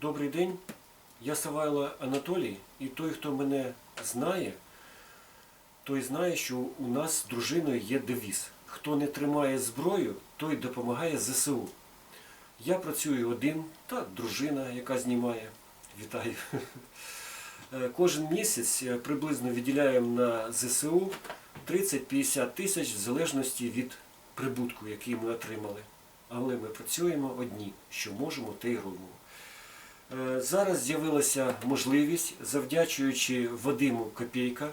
Добрий день, я Савайло Анатолій, і той, хто мене знає, той знає, що у нас з дружиною є девіз. Хто не тримає зброю, той допомагає ЗСУ. Я працюю один, та дружина, яка знімає. Вітаю. Е, Кожен місяць е, приблизно виділяємо на ЗСУ 30-50 тисяч в залежності від прибутку, який ми отримали. Але ми працюємо одні, що можемо, те й робимо. Е, Зараз з'явилася можливість, завдячуючи Вадиму Копійка.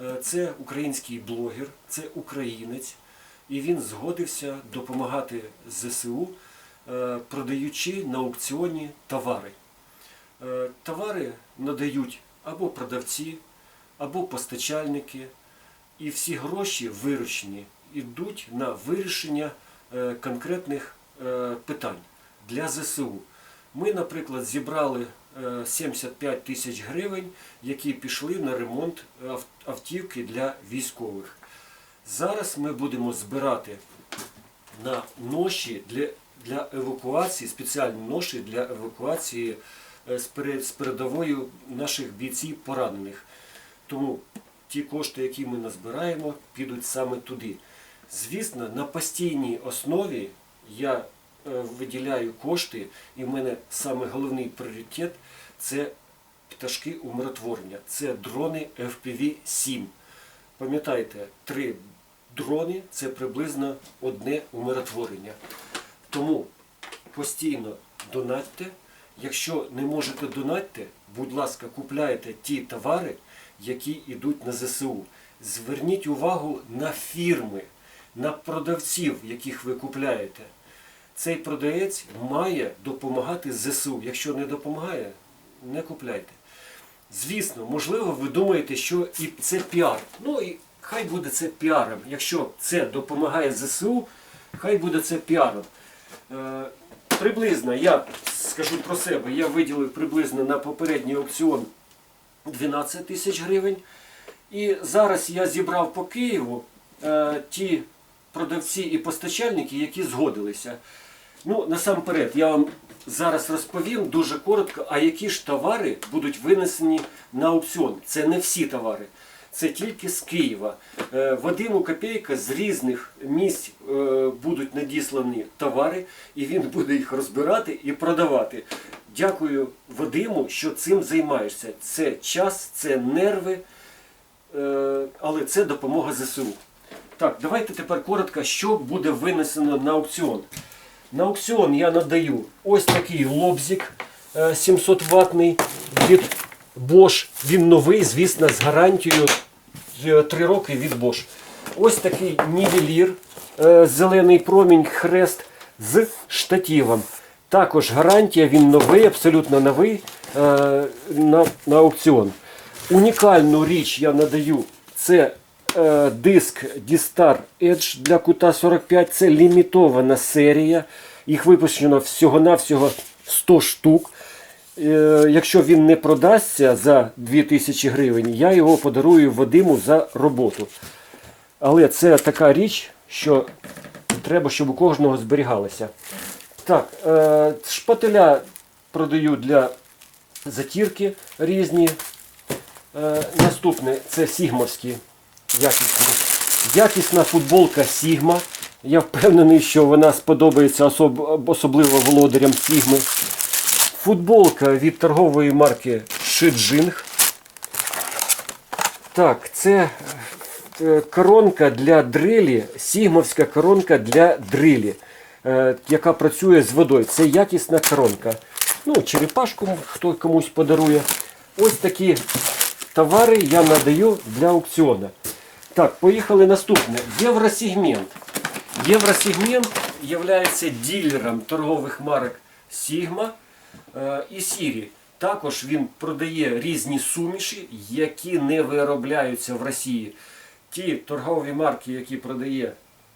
Е, Це український блогер, це українець, і він згодився допомагати ЗСУ, е, продаючи на аукціоні товари. Товари надають або продавці, або постачальники, і всі гроші виручені йдуть на вирішення конкретних питань для ЗСУ. Ми, наприклад, зібрали е, 75 тисяч гривень, які пішли на ремонт автівки для військових. Зараз ми будемо збирати на ноші для, для евакуації, спеціальні ноші для евакуації е, з передовою наших бійців поранених. Тому ті кошти, які ми назбираємо, підуть саме туди. Звісно, на постійній основі я е, виділяю кошти, і в мене саме головний пріоритет це пташки умиротворення. Це дрони FPV-7. Пам'ятайте, три дрони це приблизно одне умиротворення. Тому постійно донатьте. Якщо не можете донатьте, будь ласка, купляйте ті товари, які йдуть на ЗСУ. Зверніть увагу на фірми, на продавців, яких ви купляєте. Цей продавець має допомагати ЗСУ. Якщо не допомагає, не купляйте. Звісно, можливо, ви думаєте, що і це піар. Ну і хай буде це піаром. Якщо це допомагає ЗСУ, хай буде це піаром. Е, приблизно, я скажу про себе, я виділив приблизно на попередній аукціон 12 тисяч гривень. І зараз я зібрав по Києву е, ті продавці і постачальники, які згодилися. Ну, насамперед, я вам зараз розповім дуже коротко, а які ж товари будуть винесені на аукціон. Це не всі товари, це тільки з Києва. Е, Вадиму Копейка з різних місць е, будуть надіслані товари, і він буде їх розбирати і продавати. Дякую Вадиму, що цим займаєшся. Це час, це нерви, е, але це допомога ЗСУ. Так, давайте тепер коротко, що буде винесено на аукціон. На аукціон я надаю ось такий лобзик 700 ватний від Bosch. Він новий, звісно, з гарантією 3 роки від Bosch. Ось такий нівелір, е, зелений промінь хрест з штативом. Також гарантія, він новий, абсолютно новий е, на, на аукціон. Унікальну річ я надаю. Це е, диск D-Star Edge для кута 45. Це лімітована серія. Їх випущено всього-навсього 100 штук. Е, якщо він не продасться за 2000 гривень, я його подарую Вадиму за роботу. Але це така річ, що треба, щоб у кожного зберігалося. Так, е, шпателя продаю для затірки різні. Е, наступне це сігмовські якісні. Якісна футболка Сігма. Я впевнений, що вона сподобається особ- особливо володарям Сігми. Футболка від торгової марки Шиджинг. Так, це е, коронка для дрилі, сігмовська коронка для дрилі, е, яка працює з водою. Це якісна коронка. Ну, черепашку хто комусь подарує. Ось такі товари я надаю для аукціону. Так, поїхали наступне. Євросегмент. Євросегмент є ділером торгових марок Sigma е, і Сірі. Також він продає різні суміші, які не виробляються в Росії. Ті торгові марки, які продає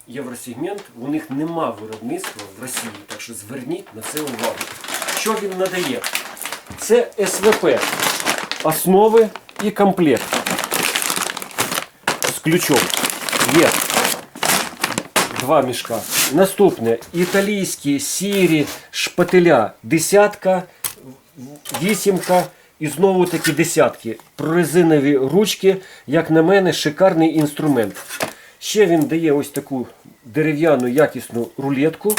Євросегмент, у них нема виробництва в Росії. Так що зверніть на це увагу. Що він надає? Це СВП, основи і комплект ключом. Є два мішка. Наступне італійські сірі шпателя. Десятка вісімка і знову такі десятки. Прорезинові ручки, як на мене, шикарний інструмент. Ще він дає ось таку дерев'яну якісну рулетку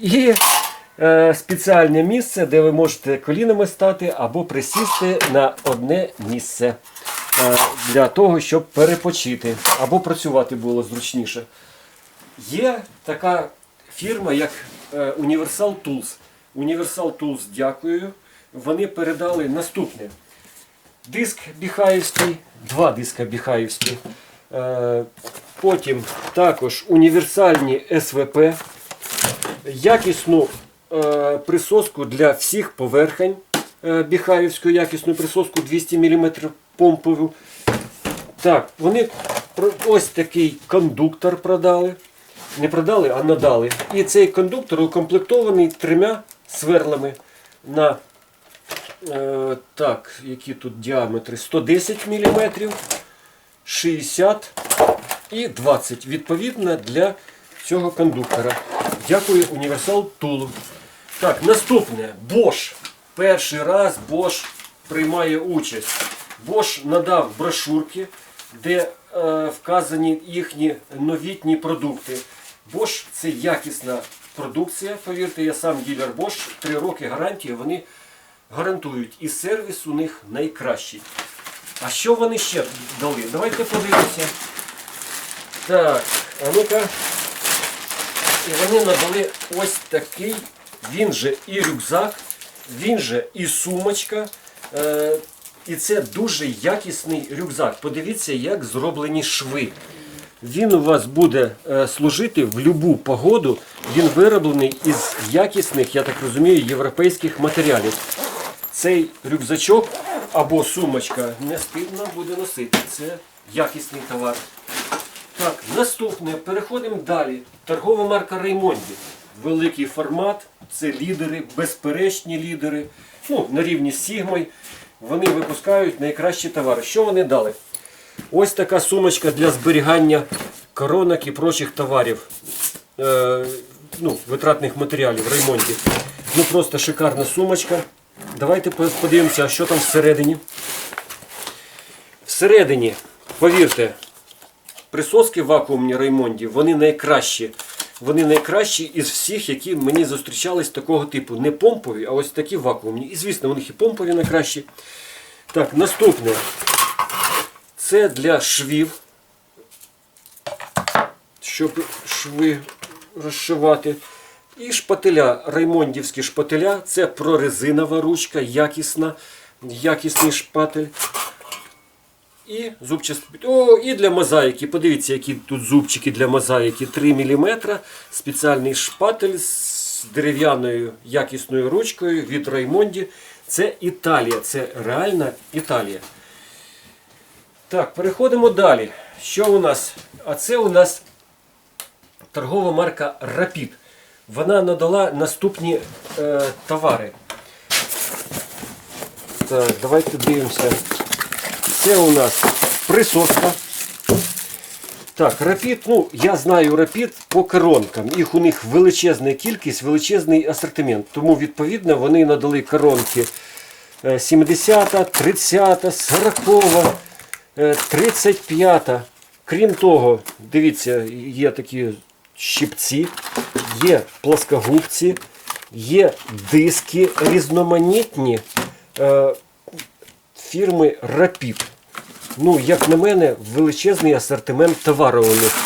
і е, спеціальне місце, де ви можете колінами стати або присісти на одне місце е, для того, щоб перепочити або працювати було зручніше. Є така фірма, як е, Universal Tools. Universal Tools, дякую. Вони передали наступне. Диск біхаївський, два диска біхаївські. Е, Потім також універсальні СВП, якісну е, присоску для всіх поверхень. Біхаївську якісну присоску 200 мм помпову. Так, вони ось такий кондуктор продали. Не продали, а надали. І цей кондуктор укомплектований трьома сверлами на е, так, які тут діаметри 110 мм, 60 і 20 відповідно для цього кондуктора. Дякую Універсал Тулу. Так, наступне Bosch. Перший раз Bosch приймає участь. Bosch надав брошурки, де е, вказані їхні новітні продукти. Bosch це якісна продукція. Повірте, я сам ділер Bosch. Три роки гарантії вони гарантують. І сервіс у них найкращий. А що вони ще дали? Давайте подивимося. Так, а ну-ка. І вони надали ось такий, він же і рюкзак, він же і сумочка. І це дуже якісний рюкзак. Подивіться, як зроблені шви. Він у вас буде е, служити в будь-яку погоду. Він вироблений із якісних, я так розумію, європейських матеріалів. Цей рюкзачок або сумочка не стидно буде носити. Це якісний товар. Так, наступне. Переходимо далі. Торгова марка Реймонді. Великий формат. Це лідери, безперечні лідери. Ну, на рівні з Сігмой. Вони випускають найкращі товари. Що вони дали? Ось така сумочка для зберігання коронок і прочих товарів. Е, ну, витратних матеріалів Реймонді. Ну просто шикарна сумочка. Давайте подивимося, що там всередині. Всередині, повірте, присоски вакуумні Реймонді, вони найкращі. Вони найкращі із всіх, які мені зустрічались такого типу. Не помпові, а ось такі вакуумні. І звісно, у них і помпові найкращі. Так, наступне. Це для швів, щоб шви розшивати. І шпателя, раймондівські шпателя, це прорезинова ручка, якісна, якісний шпатель. І зубчасті. О, і для мозаїки. Подивіться, які тут зубчики для мозаїки. 3 мм. Спеціальний шпатель з дерев'яною якісною ручкою від Раймонді. Це Італія. Це реальна Італія. Так, переходимо далі. Що у нас? А це у нас торгова марка Rapid. Вона надала наступні е, товари. Так, давайте дивимося. Це у нас присоска. Так, Rapid, ну, я знаю Rapid по коронкам. Їх у них величезна кількість, величезний асортимент. Тому, відповідно, вони надали коронки е, 70, 30, 40, е, 35. Крім того, дивіться, є такі щипці, є плоскогубці, є диски різноманітні е, фірми Rapid. Ну, як на мене, величезний асортимент товару у них.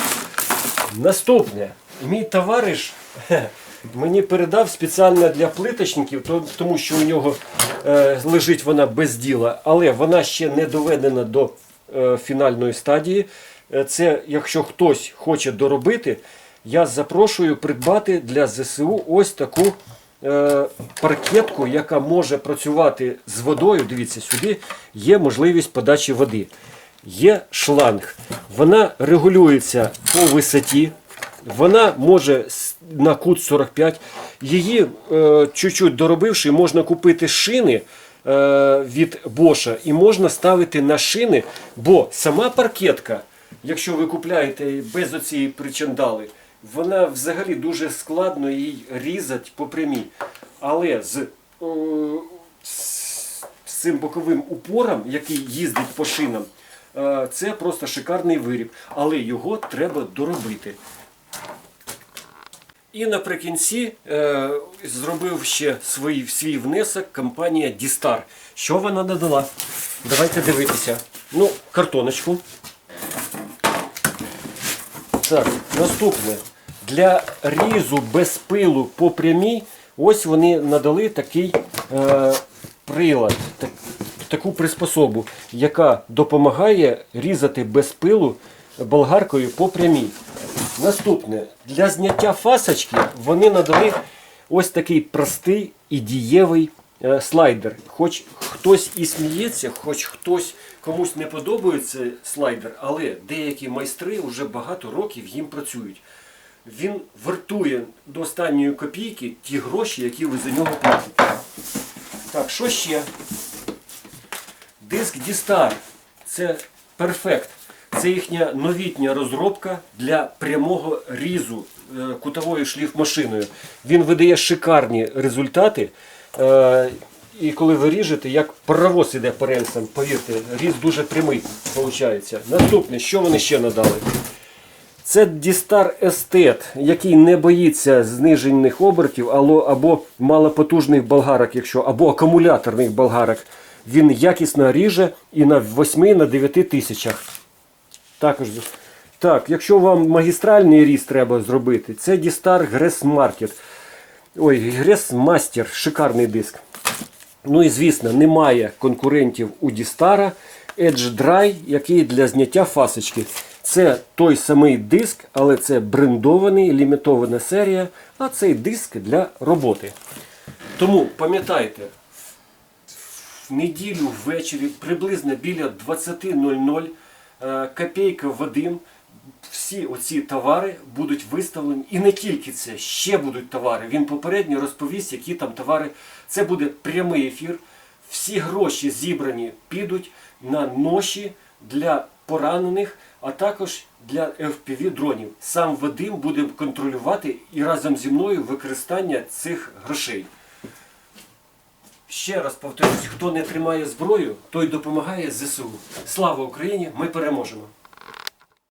Наступне. Мій товариш мені передав спеціально для плиточників, тому що у нього е, лежить вона без діла, але вона ще не доведена до е, фінальної стадії. Е, Це, якщо хтось хоче доробити, я запрошую придбати для ЗСУ ось таку е, паркетку, яка може працювати з водою. Дивіться, сюди є можливість подачі води. Є шланг. Вона регулюється по висоті. Вона може на кут 45. Її е, чуть-чуть доробивши, можна купити шини е, від Боша і можна ставити на шини, бо сама паркетка, якщо ви купляєте без оцієї причандали, вона взагалі дуже складно її різати по прямій. Але з, е, з цим боковим упором, який їздить по шинам, е, це просто шикарний виріб, але його треба доробити. І наприкінці е, зробив ще свій, свій внесок компанія Дістар. Що вона надала? Давайте дивитися. Ну, картоночку. Так, наступне. Для різу без пилу по прямій, ось вони надали такий е, прилад, так, таку приспособу, яка допомагає різати без пилу болгаркою по прямій. Наступне. Для зняття фасочки вони надали ось такий простий і дієвий е, слайдер. Хоч хтось і сміється, хоч хтось комусь не подобається слайдер, але деякі майстри вже багато років їм працюють. Він вартує до останньої копійки ті гроші, які ви за нього платите. Так, що ще? Диск Дістар. Це перфект. Це їхня новітня розробка для прямого різу е, кутовою шліфмашиною. Він видає шикарні результати. І коли ви ріжете, як паровоз іде по рельсам, повірте, різ дуже прямий виходить. Наступне, що вони ще надали? Це Дістар Естет, який не боїться знижених обертів або, малопотужних болгарок, якщо, або акумуляторних болгарок. Він якісно ріже і на 8 на 9 тисячах. Також. Так, якщо вам магістральний різ треба зробити, це Дістар Грес Market. Ой, Грес Master, шикарний диск. Ну і звісно, немає конкурентів у Дістара Edge Dry, який для зняття фасочки. Це той самий диск, але це брендований, лімітована серія, а цей диск для роботи. Тому пам'ятайте, в неділю ввечері приблизно біля 20.00 е, копійка Вадим. Всі оці товари будуть виставлені. І не тільки це, ще будуть товари. Він попередньо розповість, які там товари. Це буде прямий ефір. Всі гроші зібрані підуть на ноші для поранених, а також для FPV дронів. Сам Вадим буде контролювати і разом зі мною використання цих грошей. Ще раз повторюсь, хто не тримає зброю, той допомагає ЗСУ. Слава Україні! Ми переможемо!